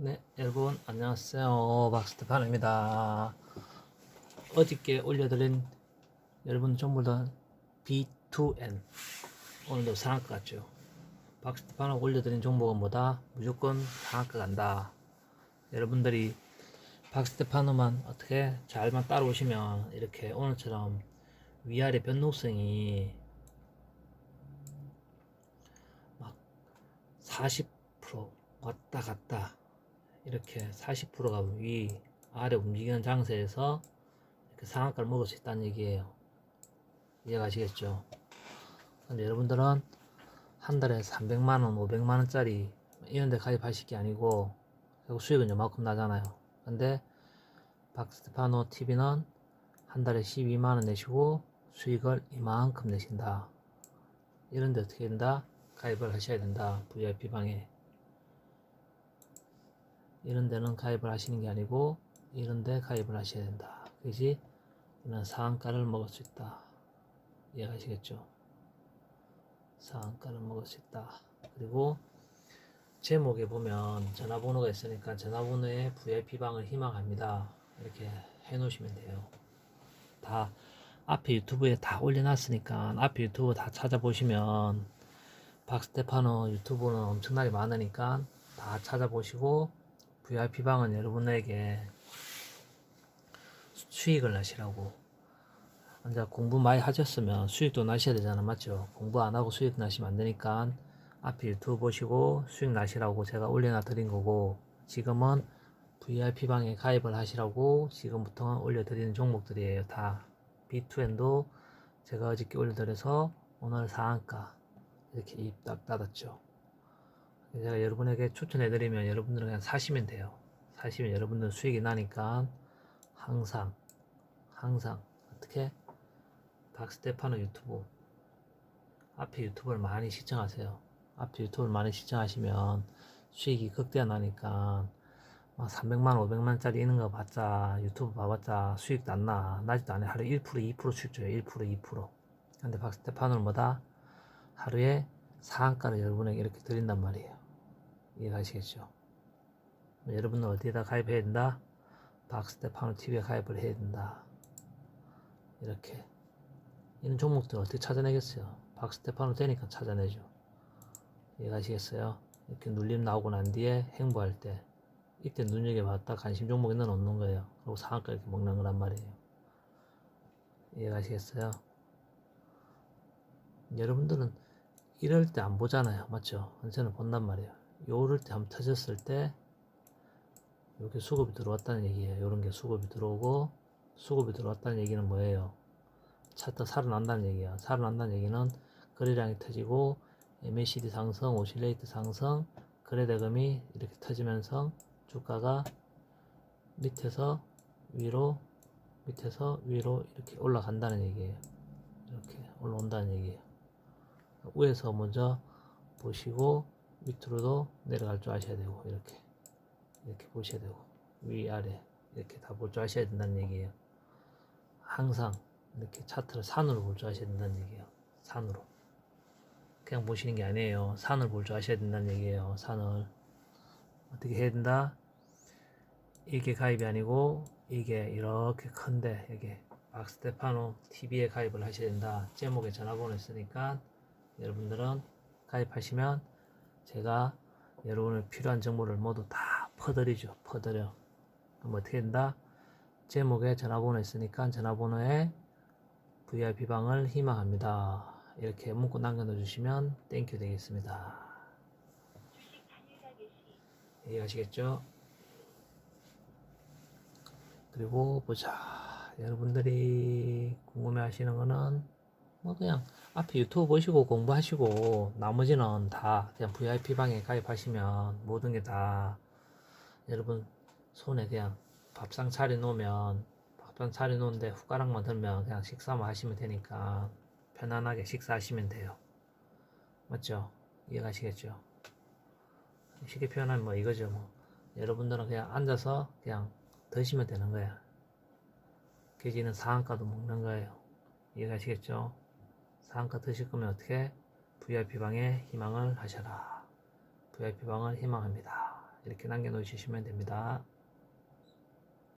네, 여러분 안녕하세요. 박스테판입니다. 어저께 올려드린 여러분 전부 다 B2N 오늘도 상한가 같죠. 박스테판을 올려드린 종목은 뭐다? 무조건 상한가 간다. 여러분들이 박스테파노만 어떻게 잘만 따라오시면 이렇게 오늘처럼 위아래 변동성이 막 40% 왔다 갔다 이렇게 40%가 위 아래 움직이는 장세에서 이렇게 상한가를 먹을 수 있다는 얘기예요. 이해가시겠죠? 근데 여러분들은 한 달에 300만원, 500만원짜리 이런 데 가입하실 게 아니고 결국 수익은 요만큼 나잖아요. 근데 박스테파노 TV는 한 달에 12만원 내시고 수익을 이만큼 내신다. 이런 데 어떻게 된다? 가입을 하셔야 된다. VIP 방에. 이런 데는 가입을 하시는 게 아니고 이런 데 가입을 하셔야 된다. 그지? 이는 상한가를 먹을 수 있다. 이해가시겠죠? 상한가를 먹을 수 있다. 그리고 제목에 보면 전화번호가 있으니까 전화번호에 VIP방을 희망합니다. 이렇게 해놓으시면 돼요. 다 앞에 유튜브에 다 올려놨으니까 앞에 유튜브 다 찾아보시면 박스테파노 유튜브는 엄청나게 많으니까 다 찾아보시고 VIP방은 여러분에게 수익을 나시라고. 이제 공부 많이 하셨으면 수익도 나셔야 되잖아 맞죠? 공부 안 하고 수익 나시면 안 되니까 앞에 유튜브 보시고 수익 나시라고 제가 올려놔 드린 거고 지금은 VIP방에 가입을 하시라고 지금부터 올려드리는 종목들이에요 다. B2N도 제가 어저께 올려드려서 오늘 상한가 이렇게 입 딱 닫았죠 제가 여러분에게 추천해드리면 여러분들은 그냥 사시면 돼요. 사시면 여러분들 수익이 나니까 항상 항상 어떻게 박스테파노 유튜브 앞에 유튜브를 많이 시청하세요. 앞에 유튜브를 많이 시청하시면 수익이 극대화 나니까 막 300만, 500만짜리 있는 거 봤자 유튜브 봐봤자 수익도 안 나. 나지도 않아. 하루 1%, 2% 수익 줘요. 1%, 2%. 근데 박스테파노는 뭐다? 하루에 상한가를 여러분에게 이렇게 드린단 말이에요. 이해가시겠죠? 여러분은 어디에다 가입해야 된다? 박스테파노 TV에 가입을 해야 된다. 이렇게. 이런 종목들 어떻게 찾아내겠어요? 박스테파노 되니까 찾아내죠. 이해가시겠어요? 이렇게 눌림 나오고 난 뒤에 행보할 때 이때 눈여겨봤다 관심 종목에 넣어놓는 거예요. 그리고 상한가 이렇게 먹는 거란 말이에요. 이해가시겠어요? 여러분들은 이럴 때 안 보잖아요. 맞죠? 저는 본단 말이에요. 요럴 때 한번 터졌을 때 이렇게 수급이 들어왔다는 얘기예요. 요런 게 수급이 들어오고 수급이 들어왔다는 얘기는 뭐예요? 차트 살아난다는 얘기야. 살아난다는 얘기는 거래량이 터지고 MACD 상승, 오실레이트 상승, 거래 대금이 이렇게 터지면서 주가가 밑에서 위로 밑에서 위로 이렇게 올라간다는 얘기예요. 이렇게 올라온다는 얘기예요. 위에서 먼저 보시고 밑으로도 내려갈 줄 아셔야 되고 이렇게 이렇게 보셔야 되고 위 아래 이렇게 다 볼 줄 아셔야 된다는 얘기예요. 항상 이렇게 차트를 산으로 볼 줄 아셔야 된다는 얘기예요. 산으로 그냥 보시는 게 아니에요. 산을 볼 줄 아셔야 된다는 얘기예요. 산을 어떻게 해야 된다? 이게 가입이 아니고 이게 이렇게 큰데 이게 박스테파노 TV에 가입을 하셔야 된다. 제목에 전화번호 있으니까 여러분들은 가입하시면 제가 여러분을 필요한 정보를 모두 다 퍼드리죠. 퍼드려. 그럼 어떻게 된다? 제목에 전화번호 있으니까 전화번호에 VIP방을 희망합니다. 이렇게 문구 남겨놓 주시면 땡큐 되겠습니다. 이해하시겠죠? 그리고 보자. 여러분들이 궁금해 하시는 거는 뭐 그냥 앞에 유튜브 보시고 공부하시고 나머지는 다 그냥 VIP 방에 가입하시면 모든 게 다 여러분 손에 그냥 밥상 차려 놓으면 밥상 차려 놓은데 숟가락만 들면 그냥 식사만 하시면 되니까 편안하게 식사하시면 돼요. 맞죠? 이해가시겠죠? 쉽게 표현하면 뭐 이거죠 뭐 여러분들은 그냥 앉아서 그냥 드시면 되는 거야. 계지는 상한가도 먹는 거예요. 이해가시겠죠? 상한가 드실 거면 어떻게? VIP방에 희망을 하셔라. VIP방을 희망합니다. 이렇게 남겨놓으시면 됩니다.